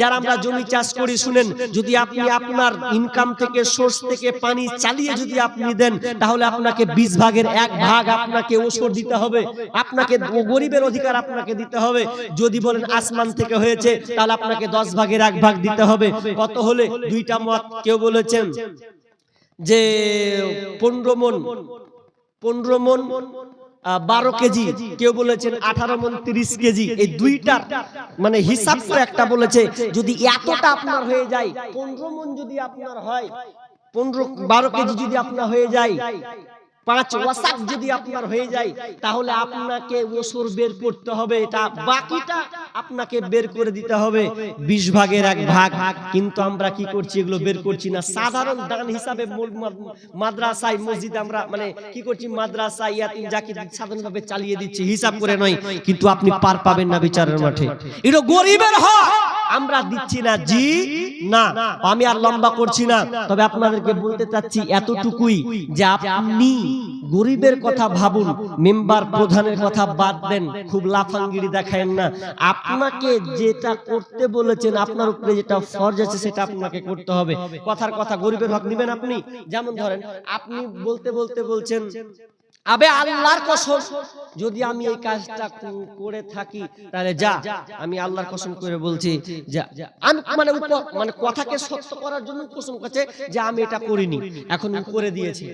যারা আমরা জমি চাষ করি, শুনেন, যদি আপনি আপনার ইনকাম থেকে সোর্স থেকে পানি চালিয়ে যদি আপনি দেন, তাহলে আপনাকে বিশ ভাগের এক ভাগ আপনাকে ওষুধ দিতে হবে। আপনাকে গরিবের অধিকার আপনাকে দিতে হবে। যদি বলেন আসমান থেকে হয়েছে, তাহলে আপনাকে দশ ভাগের এক ভাগ দিতে হবে। কত হলে? দুইটা মত কেউ বলেছেন যে পনেরো মন পনেরো মন বারো কেজি। কেউ বলেছেন আঠারো মন তিরিশ কেজি। এই দুইটা মানে হিসাব করে একটা বলেছে, যদি এতটা আপনার হয়ে যায়, পনেরো মন যদি আপনার হয়, পনেরো, বারো কেজি যদি আপনার হয়ে যায়, পাঁচ ওয়াসাক যদি আপনার হয়ে যায়, তাহলে আপনাকে ওসর বের করতে হবে। এটা বাকিটা আপনাকে বের করে দিতে হবে। বিশ ভাগের এক ভাগ। কিন্তু আমরা কি করছি? এগুলো বের করছি না। সাধারণ দান হিসাবে মাদ্রাসায়, মসজিদ আমরা মানে কি করছি? মাদ্রাসা ইয়াতিম জাকির সাধারণভাবে চালিয়ে দিচ্ছি, হিসাব করে নয়। কিন্তু আপনি পার পাবেন না বিচারের মাঠে। এটা গরিবের হক। আমরা দিচ্ছি না জি, না। আমি আর লম্বা করছি না। তবে আপনাদেরকে বলতে চাচ্ছি এতটুকুই যে আপনি গরিবের কথা ভাবুন, মেম্বার প্রধানের কথা বাদ দেন, খুব লাফাঙ্গিরি দেখায়েন না। আপনাকে যেটা করতে বলেছেন, আপনার উপরে যেটা ফরজ আছে সেটা আপনাকে করতে হবে। কথার কথা গরিবের হক নেবেন আপনি? যেমন ধরেন, আপনি বলতে বলতে বলছেন আবে আল্লাহর কসম যদি আমি এই কাজটা করে থাকি তাহলে যা আমি আল্লাহর কসম করে বলছি যা আমি মানে মানে কথাকে সত্য করার জন্য কসম করছে যে আমি এটা করিনি এখন করে দিয়েছে।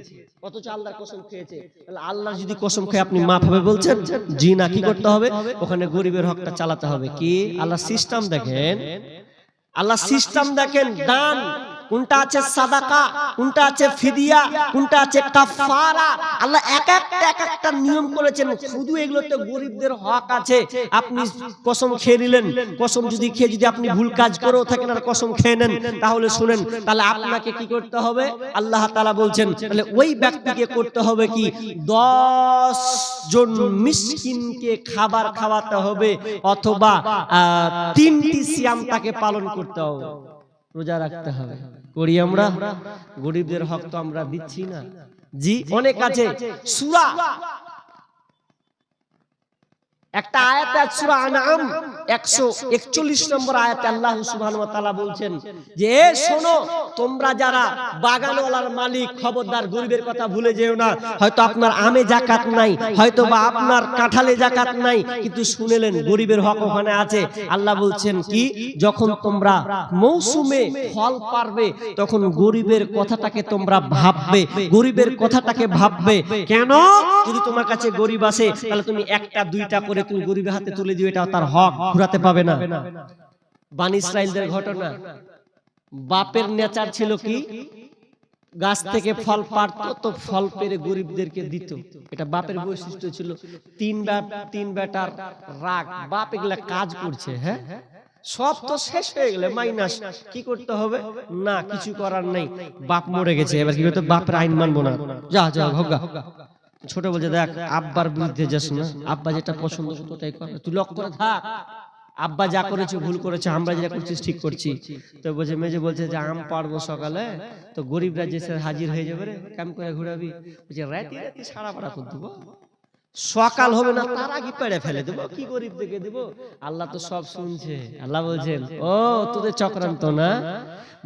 অথচ আল্লাহর কসম খেয়েছে। তাহলে আল্লাহর যদি কসম খেয়ে আপনি মাফ হবে বলছেন জি না কি করতে হবে? ওখানে গরিবের হকটা চালাতে হবে। কি? আল্লাহ সিস্টেম দেখেন আল্লাহ সিস্টেম দেখেন দান। কোনটা আছে সাদাকা, কোনটা আছে ফিদিয়া, কোনটা আছে কাফারা আল্লাহ এক একটা এক একটা নিয়ম করেছেন। শুধু এগুলোতে গরিবদের হক আছে। আপনি কসম খেয়ে নিলেন। কসম যদি খেয়ে যদি আপনি ভুল কাজ করেও থাকেন আর কসম খেয়ে নেন, তাহলে শুনেন, তাহলে আপনাকে কি করতে হবে? আল্লাহ তাআলা বলছেন, তাহলে ওই ব্যক্তিকে করতে হবে কি? দশ জন মিসকিনকে খাবার খাওয়াতে হবে অথবা তিনটি সিয়াম তাকে পালন করতে হবে। রোজা রাখতে হবে। করি আমরা? গরিবদের হক তো আমরা দিচ্ছি না। জি। অনেক আছে। সুরা! একটা আয়াত আছে সূরা আনআম 141 নম্বর আয়াতে আল্লাহ সুবহানাহু ওয়া তাআলা বলছেন যে শোনো, তোমরা যারা বাগানওয়ালার মালিক, খবরদার, গরিবের কথা ভুলে যেও না। হয়তো আপনার আমে জাকাত নাই, হয়তো বা আপনার কাঁঠালে জাকাত নাই, কিন্তু শুনেলেন গরিবের হক ওখানে আছে। আল্লাহ বলছেন কি, যখন তোমরা মৌসুমে ফল পারবে, তখন গরিবের কথাটাকে তোমরা ভাববে, গরিবের কথাটাকে ভাববে। কেন? যদি তোমার কাছে গরিব আসে তাহলে তুমি একটা, দুইটা করে তুমি গরিবের হাতে তুলে দিও এটা তার হক, ঘুরাতে পাবে না। বানি ইসরায়েলদের ঘটনা। বাপের নেচার ছিল কি? গাছ থেকে ফল পারতো তো ফল পেরে গরিবদেরকে দিত। এটা বাপের বৈশিষ্ট্য ছিল। তিন বাপ তিন বেটার রাগ। বাপ এগুলা কাজ করছে হ্যাঁ? সব তো শেষ হয়ে গেলে, মাইনাস। কি করতে হবে? না, কিছু করার নেই। বাপ মরে গেছে, এবার কি করতে বাপের আইন মানবো না। যা যা হোগা ছোট বলছে দেখ আব্বার বিরুদ্ধে যাস না। আব্বা যেটা পছন্দ করতো তাই কর। তুই লক করে থাক। আব্বা যা করেছে ভুল করেছে আমরা যেটা করছিস ঠিক করছি। তো বলছে মেজে বলছে যে আম পারব সকালে তো গরিবরা যে হাজির হয়ে যাবে রে কাম করে ঘুরাবি? বলছে রাতি রাতি সারা পাড়া করে দেবো। সকাল হবে না তার আগে পেড়ে ফেলে দেবো। কি গরিব দেখে দেবো? আল্লাহ তো সব শুনছে। আল্লাহ বলছেন ও তোদের চক্রান্ত না?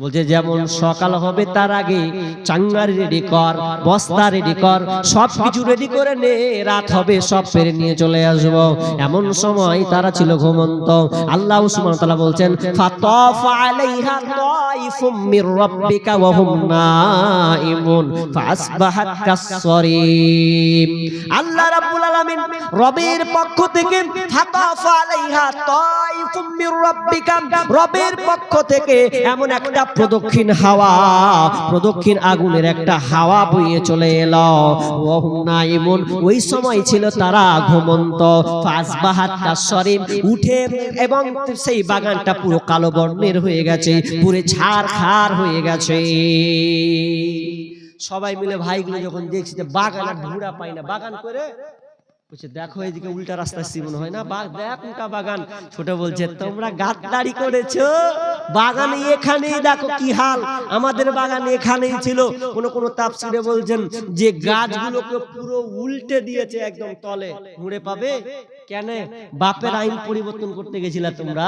বলছে, যেমন সকাল হবে তার আগে চাঙ্গারি রেডি কর, বস্তা রেডি কর সব কিছু রেডি করে নে, রাত হবে, সব পেরে নিয়ে চলে আসব। এমন সময় তারা ছিল ঘুমন্ত। আল্লাহ ওয়া তাআলা বলছেন আল্লাহ রবের পক্ষ থেকে রবের পক্ষ থেকে এমন একটা প্রদক্ষিণ হাওয়া, প্রদক্ষিণ আগুনের একটা হাওয়া বইয়ে চলে এলো। নাইমুন, ওই সময় ছিল তারা ঘুমন্ত। উঠে এবং সেই বাগানটা পুরো কালো বর্ণের হয়ে গেছে, পুরো ছাড় খাড় হয়ে গেছে। সবাই মিলে ভাইগুলো যখন দেখছি যে বাগান আর পাই না, বাগান করে, বলছে, দেখো এদিকে উল্টা রাস্তা সিমন হয় না? দেখ উল্টা বাগান। ছোট বলছে, তোমরা গাদ্দারি করেছ? বাগানে এখানেই দেখো কি হাল। আমাদের বাগানে এখানেই ছিল। কোন কোন তাফসিরে বলছেন যে গাছগুলোকে পুরো উল্টে দিয়েছে একদম তলে। মুড়ে পাবে? কেন? বাপের আইন পরিবর্তন করতে গেছিলা তোমরা।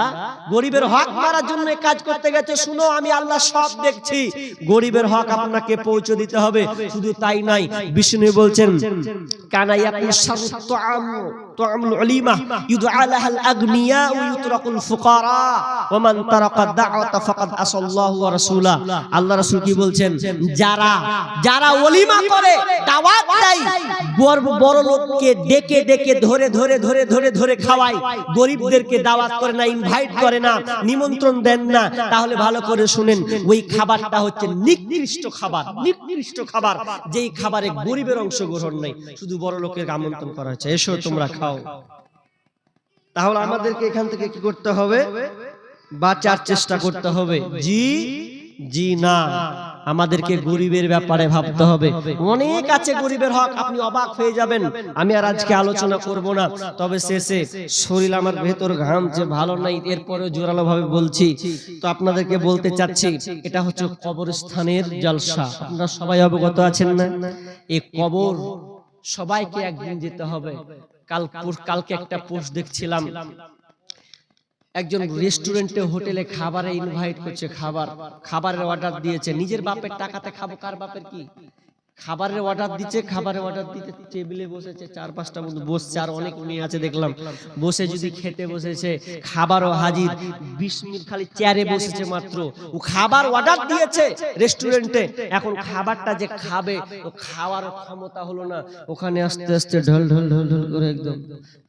গরিবের হক মারার জন্য কাজ করতে গেছে। শুনো আমি আল্লাহ সব দেখছি। গরিবের হক আপনাকে পৌঁছে দিতে হবে। শুধু তাই নাই বিষ্ণু বলছেন কানাইয়া শারু তুআম তুআমুল উলিমা ইউদআ লাহাল আগনিয়া ওয়া ইউতরাকুল আল্লাহ কি বলছেন? যারা যারা করে বড় লোককে ডেকে ডেকে ধরে ধরে ধরে ধরে ধরে খাওয়ায়, গরিবদেরকে দাওয়াত করে না ইনভাইট করে না, নিমন্ত্রণ দেন না, তাহলে ভালো করে শুনেন, ওই খাবারটা হচ্ছে নিকৃষ্ট খাবার নিকৃষ্ট খাবার, যেই খাবারে গরিবের অংশগ্রহণ নেই, শুধু বড় লোকের আমন্ত্রণ করা হচ্ছে এসো, তোমরা খাও। তাহলে আমাদেরকে এখান থেকে কি করতে হবে? বাঁচার চেষ্টা করতে হবে। জি জি না। আমাদেরকে গরিবের ব্যাপারে ভাবতে হবে। অনেক আছে গরিবের হক আপনি অবাক হয়ে যাবেন। আমি আর আজকে আলোচনা করব না। তবে শেষে শরীর আমার ভেতর ঘামছে ভালো নাই এরপরে জোরালো ভাবে বলছি। তো আপনাদেরকে বলতে চাচ্ছি এটা হচ্ছে কবরস্থানের জলসা। আপনারা সবাই অবগত আছেন না? এই কবর সবাইকে একদিন যেতে হবে। কাল কালকে একটা পোস্ট দেখছিলাম। একজন রেস্টুরেন্টে হোটেলে খাবারে ইনভাইট করছে খাবার। খাবারের অর্ডার দিয়েছে। নিজের বাপের টাকাতে খাব কার বাপের কি? খাবারের অর্ডার দিচ্ছে খাবারের অর্ডার দিতে টেবিলে বসেছে চার পাঁচটা বন্ধু বসছে আর অনেক মেয়ে আছে দেখলাম। বসে যদি খেতে বসেছে খাবারও হাজির বিশ মিনিট খালি চেয়ারে বসেছে মাত্র। ও খাবার অর্ডার দিয়েছে রেস্টুরেন্টে এখন খাবারটা যে খাবে ও খাওয়ার ক্ষমতা হলো না। ওখানে আস্তে আস্তে ঢল ঢল ঢল ঢল করে একদম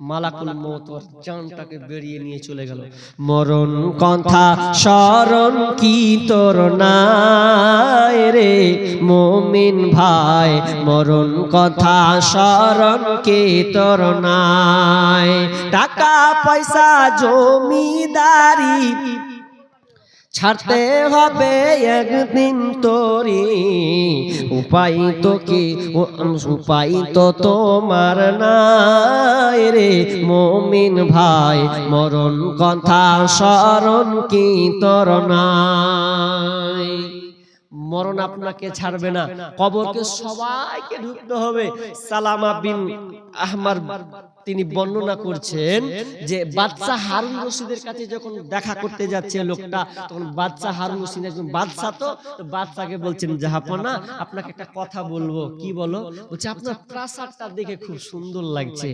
মালাকুল মত জানটাকে বেরিয়ে নিয়ে চলে গেল। মরণ কথা স্মরণ কি তোর নাই রে মমিন ভাই মরণ কথা স্মরণ কে তোর নাই? টাকা, পয়সা, জমিদারি ছাড়তে হবে একদিন তোরি। উপায় তো কি? উপায় তো তোমার নাই রে মমিন ভাই। মরণ কথা স্মরণ কি তোর নাই? মরণ আপনাকে ছাড়বে না। কবরকে সবাইকে ঢুকতে হবে। সালামা বিন আহমার তিনি বর্ণনা করছেন যে বাচ্চা হারুন রশিদের কাছে যখন দেখা করতে যাচ্ছে লোকটা তখন বাচ্চা হারুন রশিদ একজন বাচ্চা তো তো বাচ্চাকে বলছেন জাহাপনা আপনাকে একটা কথা বলব। কি বলো? বলছে আপনার প্রাসাদটা দেখে খুব সুন্দর লাগছে।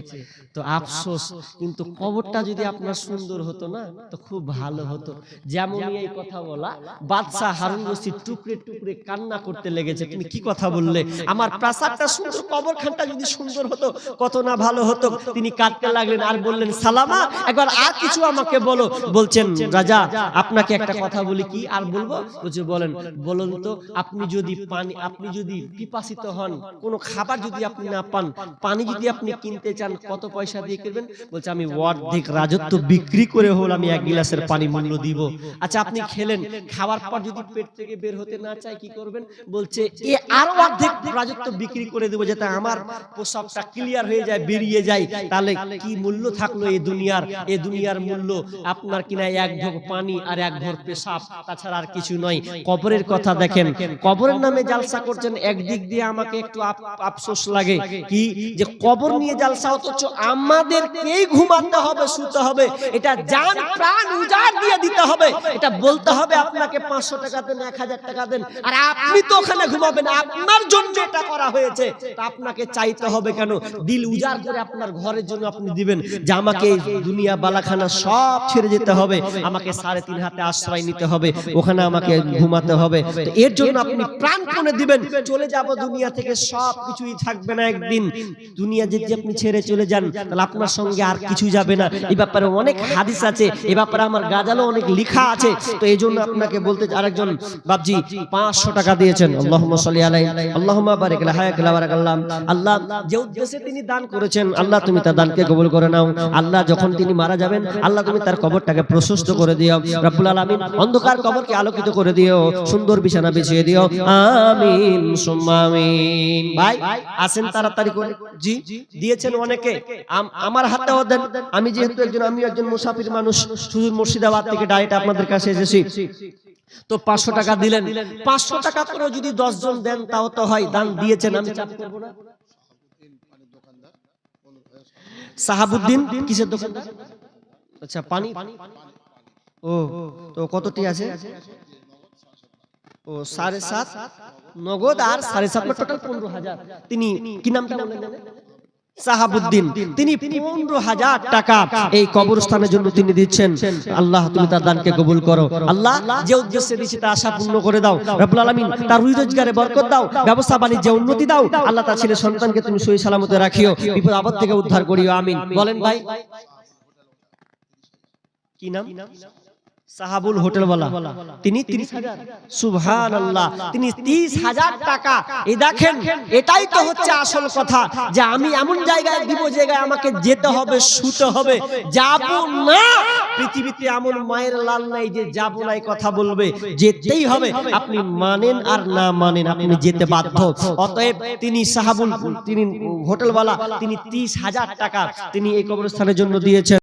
তো আফসোস কিন্তু কবরটা যদি আপনার সুন্দর হতো না তো খুব ভালো হতো। যেমনই এই কথা বলা বাদশা হারুন রশিদ টুকরে টুকরে কান্না করতে লেগেছে। তুমি কি কথা বললে? আমার প্রাসাদটা সুন্দর কবরখানটা যদি সুন্দর হতো কত না ভালো হতো তিনি কাঁদতে লাগলেন আর বললেন, সালামা, একবার আর কিছু আমাকে বলো। বলছেন, রাজা, আপনাকে একটা কথা বলি কি আর বলব? বলছে বলেন, বলুন তো, আপনি যদি পানি, আপনি যদি পিপাসিত হন, কোনো খাবার যদি আপনি না পান, পানি যদি আপনি কিনতে চান, কত পয়সা দিয়ে কিনবেন? বলছে, আমি অর্ধেক রাজত্ব বিক্রি করে হল, আমি এক গিলাসের পানি মূল্য দিব। আচ্ছা আপনি খেলেন, খাওয়ার পর যদি পেট থেকে বের হতে না চায়, কি করবেন? বলছে, এ আরও অর্ধেক রাজত্ব বিক্রি করে দেবো, যাতে আমার প্রসবটা ক্লিয়ার হয়ে যায়, বেরিয়ে যায়। তাহলে কি মূল্য থাকল এই দুনিয়ার? এই দুনিয়ার মূল্য আপনার কিনা এক ঢোক পানি আর এক ভর পেশাব। তাছাড়া আর কিছু নয়। কবরের কথা দেখেন। কবরের নামে জালসা করছেন একদিক দিয়ে আমাকে একটু আফসোস লাগে। কি? যে কবর নিয়ে জালসা অথচ আমাদেরকেই ঘুমাতে হবে শুতে হবে? এটা জান প্রাণ উজাড় দিয়ে দিতে হবে। এটা বলতে হবে আপনাকে পাঁচশো টাকা দেন এক হাজার টাকা দেন। আর আপনি তো ওখানে ঘুমাবেন। আপনার জন্য এটা করা হয়েছে। তা আপনাকে চাইতে হবে কেন দিল উজাড় করে আপনার ঘরের জন্য আপনি দিবেন যে আমাকে দুনিয়া বালাখানা সব ছেড়ে যেতে হবে। আমাকে সাড়ে তিন হাতে আশ্রয় নিতে হবে। ওখানে আমাকে ঘুমাতে হবে। এর জন্য আপনি প্রাণপণে দিবেন। চলে যাব দুনিয়া থেকে সব কিছুই থাকবে না একদিন। দুনিয়া যদি আপনি ছেড়ে চলে যান তাহলে আপনার সঙ্গে আর কিছু যাবে না। এই ব্যাপারে অনেক হাদিস আছে। এই ব্যাপারে আমার গাজালো অনেক লেখা আছে। তো এই জন্য আপনাকে বলতে আরেকজন বাবজি পাঁচশো টাকা দিয়েছেন আল্লাহুম্মা সাল্লি আলাই বারিক বারাকাল্লাহ আল্লাহ যে উদ্দেশ্যে তিনি দান করেছেন আল্লাহ তুমি তার তার দানকে কবুল করে নাও। আল্লাহ যখন তিনি মারা যাবেন, আল্লাহ তুমি তার কবরটাকে প্রশস্ত করে দিও। রব্বুল আলামিন অন্ধকার কবরকে আলোকিত করে দিও, সুন্দর বিছানা বিছিয়ে দিও। আমিন, সুম্মা আমিন। ভাই আসেন তাড়াতাড়ি করে? জি, দিয়েছেন অনেকে। আমার হাতেও দেন। আমি যেহেতু একজন আমি একজন মুসাফির মানুষ। শুধু মুর্শিদাবাদ থেকে ডাইরেক্ট আপনাদের কাছে এসেছি। তো পাঁচশো টাকা দিলেন। পাঁচশো টাকা করে যদি দশ জন দেন, তাও তো হয়। দান দিয়েছেন, আমি চাপ করব না। সাহাবুদ্দিন কিসের দোকান আচ্ছা পানি? ও তো কতটি আছে? ও সাড়ে সাত নগদ আর সাড়ে সাত টোটাল পনেরো হাজার। তিনি কি নামটা? সাহাবুদ্দিন তিনি পনেরো হাজার টাকা এই কবরস্থানের জন্য তিনি দিচ্ছেন। আল্লাহ তুমি তার দানকে কবুল করো। আল্লাহ যে উদ্দেশ্যে দিচ্ছি তা আশা পূর্ণ করে দাও। রব্বুল আলামিন তার রুজি রোজগারে বরকত দাও। ব্যবসা বাণিজ্যে উন্নতি দাও। আল্লাহ তার ছেলে সন্তানকে তুমি সহি সালামতে রাখিও। বিপদ আপদ থেকে উদ্ধার করিও। আমিন। বলেন ভাই। কি নাম? সাহাবুল হোটেলওয়ালা। তিনি তিরিশ হাজার। সুবহান আল্লাহ তিনি তিরিশ হাজার টাকা। এই দেখেন, এটাই তো হচ্ছে আসল কথা যে আমি এমন জায়গায় দিব জায়গায় আমাকে যেতে হবে, শুতে হবে। যাব না। পৃথিবীতে এমন মায়ের লাল নাই যে যাব না, এই কথা বলবে। যেতেই হবে। আপনি মানেন আর না মানেন, আপনি যেতে বাধ্য। অতএব তিনি সাহাবুল, তিনি হোটেলওয়ালা, তিনি তিরিশ হাজার টাকা তিনি এই কবরস্থানের জন্য দিয়েছেন।